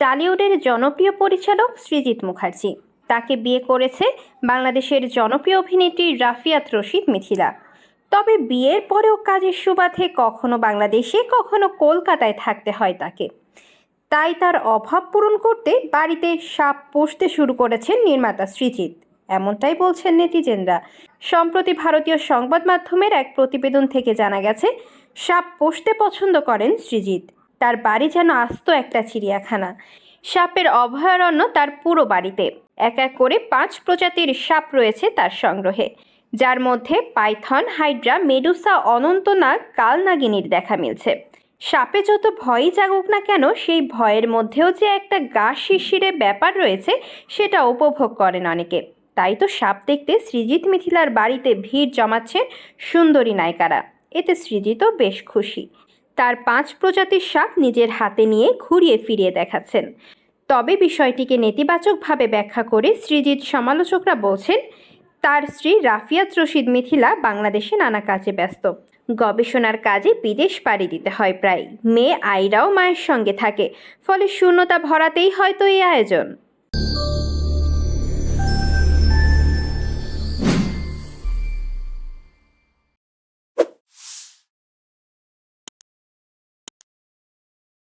টালিউডের জনপ্রিয় পরিচালক সৃজিত মুখার্জি। তাকে বিয়ে করেছে বাংলাদেশের জনপ্রিয় অভিনেত্রী রাফিয়াত রশিদ মিথিলা। তবে বিয়ের পরেও কাজের সুবাদে কখনো বাংলাদেশে, কখনো কলকাতায় থাকতে হয় তাকে। তাই তার অভাব পূরণ করতে বাড়িতে সাপ পুষতে শুরু করেছেন নির্মাতা সৃজিত। এমনটাই বলছেন নেটিজেনরা। সম্প্রতি ভারতীয় সংবাদ মাধ্যমের এক প্রতিবেদন থেকে জানা গেছে, সাপ পুষতে পছন্দ করেন সৃজিত। তার বাড়ি যেন আস্ত একটা চিড়িয়াখানা। সাপের অভয়ারণ্য তার পুরো বাড়িতে। এক এক করে পাঁচ প্রজাতির সাপ রয়েছে তার সংগ্রহে। যার মধ্যে পাইথন, হাইড্রা, মেডুসা, অনন্তনাগ, কালনাগিনীর দেখা মিলছে। সাপে যত ভয়ই জাগুক না কেন, সেই ভয়ের মধ্যেও যে একটা গা শিশিরে ব্যাপার রয়েছে, সেটা উপভোগ করেন অনেকে। তাই তো সাপ দেখতে সৃজিত মিথিলার বাড়িতে ভিড় জমাচ্ছেন সুন্দরী নায়িকারা। এতে সৃজিতও বেশ খুশি। তার পাঁচ প্রজাতির সাপ নিজের হাতে নিয়ে ঘুরিয়ে ফিরিয়ে দেখাচ্ছেন। তবে বিষয়টিকে নেতিবাচকভাবে ব্যাখ্যা করে সৃজিত সমালোচকরা বলছেন, তার স্ত্রী রাফিয়াত রশিদ মিথিলা বাংলাদেশে নানা কাজে ব্যস্ত। গবেষণার কাজে বিদেশ পাড়ি দিতে হয় প্রায়। মেয়ে আইরাও মায়ের সঙ্গে থাকে, ফলে শূন্যতা ভরাতেই হয়তো এই আয়োজন।